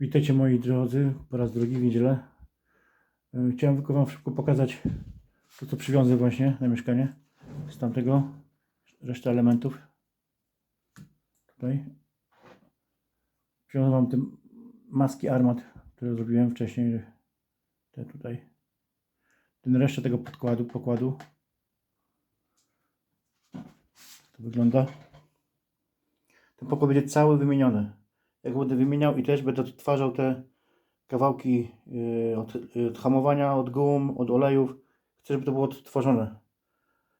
Witajcie moi drodzy, po raz drugi w niedzielę. E, Chciałem tylko Wam szybko pokazać to, co przywiązę właśnie na mieszkanie z tamtego, resztę elementów. Tutaj. Przywiązałem Wam te maski armat, które zrobiłem wcześniej. Te tutaj. Ten resztę tego podkładu, pokładu. To wygląda. Ten pokład będzie cały wymieniony jak będę wymieniał i też będę odtwarzał te kawałki yy, od, yy, od hamowania, od gum, od olejów. Chcę, żeby to było odtworzone.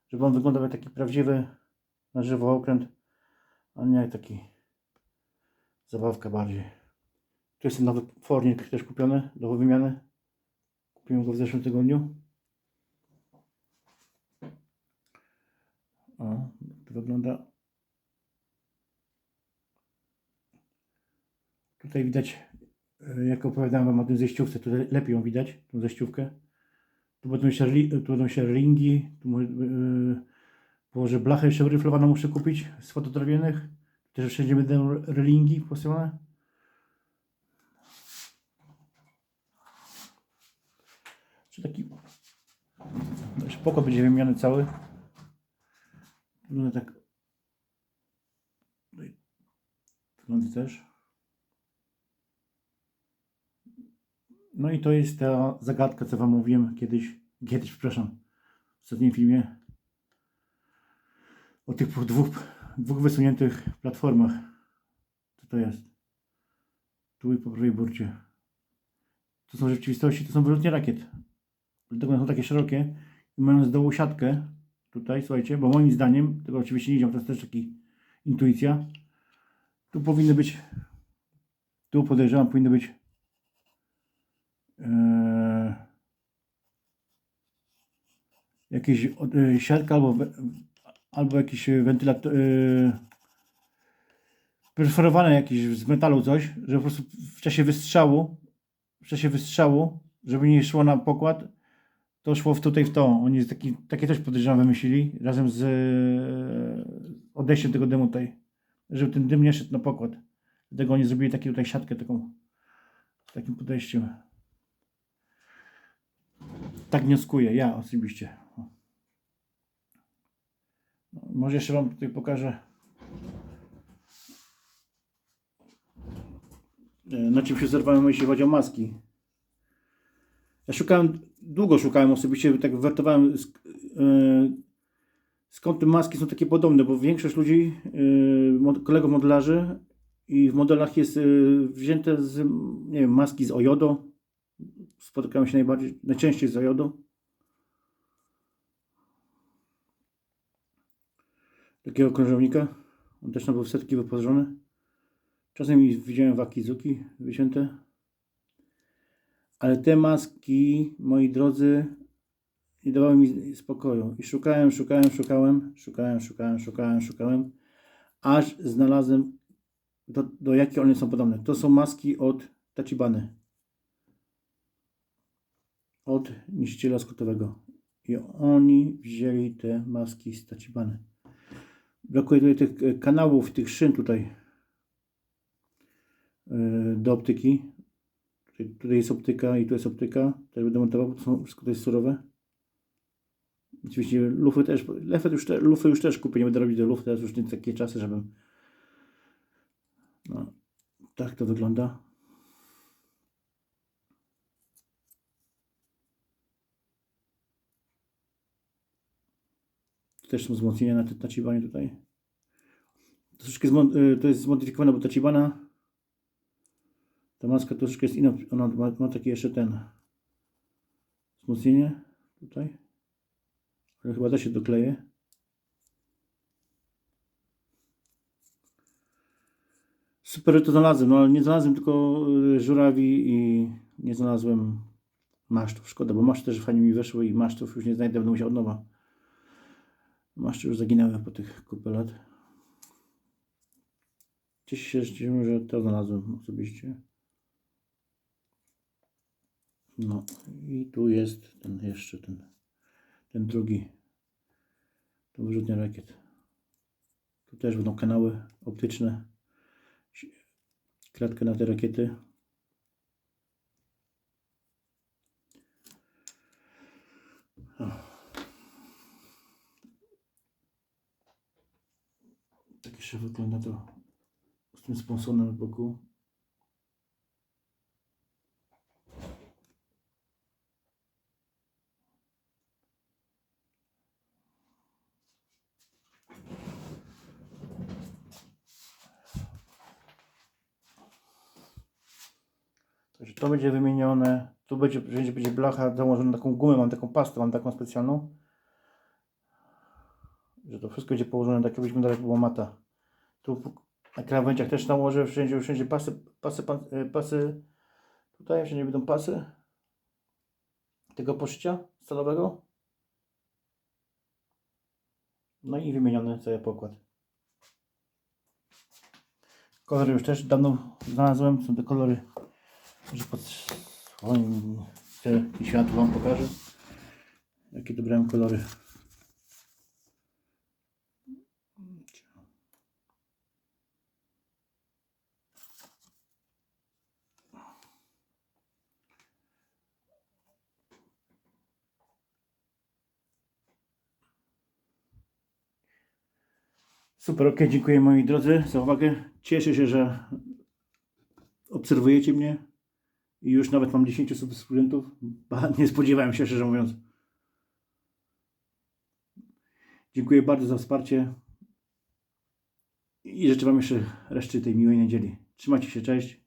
Żeby on wyglądał jak taki prawdziwy na żywo okręt, a nie jak taki zabawka bardziej. Tu jest nowy fornik też kupiony do wymiany. Kupiłem go w zeszłym tygodniu. O, to wygląda Tutaj widać, e, jak opowiadałem Wam o tym zejściówce, tutaj lepiej ją widać, tą zejściówkę. Tu będą się, tu będą się ringi, tu yy, położę blachę jeszcze ryflowaną muszę kupić z fototrawiennych. Też wszędzie będą ringi posyłane. Czy taki też pokój będzie wymieniony cały. Wygląda tak. Wygląda też. No i to jest ta zagadka, co Wam mówiłem kiedyś, kiedyś, przepraszam, w ostatnim filmie o tych dwóch, dwóch wysuniętych platformach. Co to jest? Tu i po prawej burcie. To są w rzeczywistości, to są wylotnie rakiet. Dlatego one są takie szerokie i mają z dołu siatkę tutaj, słuchajcie, bo moim zdaniem, tego oczywiście nie widziałem, to jest też taki intuicja. Tu powinny być, tu podejrzewam, powinny być jakieś e, siatka albo, albo jakiś wentylator e, perforowane jakieś z metalu coś, że po prostu w czasie wystrzału w czasie wystrzału, żeby nie szło na pokład, to szło w tutaj w to. Oni taki, takie coś podejrzewam wymyślili razem z e, odejściem tego dymu tutaj, żeby ten dym nie szedł na pokład. Dlatego oni zrobili taką tutaj siatkę taką takim podejściem. Tak wnioskuję, ja osobiście. Może jeszcze Wam tutaj pokażę. e, Na czym się zerwałem, jeśli chodzi o maski. Ja szukałem, długo szukałem osobiście, tak wertowałem e, skąd te maski są takie podobne, bo większość ludzi, e, kolegów modelarzy i w modelach jest wzięte z, nie wiem, maski z Ojodo, spotykają się najbardziej, najczęściej z Ojodo. Takiego krążownika. On też był w setki wyposażony. Czasem widziałem w Akizuki wycięte. Ale te maski, moi drodzy, nie dawały mi spokoju. I szukałem, szukałem, szukałem, szukałem, szukałem, szukałem, szukałem, aż znalazłem do, do jakie one są podobne. To są maski od Tachibany od niszczyciela skutowego. I oni wzięli te maski z Tachibany. Brakuje tutaj tych e, kanałów, tych szyn tutaj e, do optyki. Tutaj, tutaj jest optyka i tu jest optyka. Też będę montował, to są wszystko jest surowe. Oczywiście lufy też, lufy już, te, lufy już też kupię, nie będę robić do luf, teraz już nie takie czasy, żebym no, tak to wygląda. Też są wzmocnienia na tej Tachibanie tutaj. Troszeczkę y, to jest zmodyfikowane, bo Tachibana ta maska troszeczkę jest inna. Ona ma, ma jeszcze ten wzmocnienie tutaj. Ale chyba da się dokleje. Super to znalazłem, no ale nie znalazłem tylko y, żurawi i nie znalazłem masztów. Szkoda, bo maszty też fajnie mi weszły i masztów już nie znajdę, będę musiał od nowa. Maszty już zaginęły po tych kupę lat. Cieszę się, że to znalazłem osobiście. No i tu jest ten jeszcze ten, ten drugi do wyrzutnia rakiet. Tu też będą kanały optyczne. Kratkę na te rakiety. Jeszcze wygląda to z tym sponsonem z boku. Także to będzie wymienione. Tu będzie, będzie, będzie blacha założona na taką gumę, mam taką pastę, mam taką specjalną. Że to wszystko będzie położone tak, jakbyśmy dalej była mata. Tu na krawędziach też nałożę wszędzie, wszędzie pasy, pasy, e, pasy. Tutaj wszędzie będą pasy tego poszycia stalowego. No i wymieniony cały pokład. Kolory już też dawno znalazłem. Są te kolory, że pod swoim te światło Wam pokażę. Jakie dobrałem kolory. Super, ok, dziękuję moi drodzy za uwagę. Cieszę się, że obserwujecie mnie i już nawet mam 10 subskrybentów. Nie spodziewałem się, szczerze mówiąc. Dziękuję bardzo za wsparcie i życzę Wam jeszcze reszty tej miłej niedzieli. Trzymajcie się, cześć.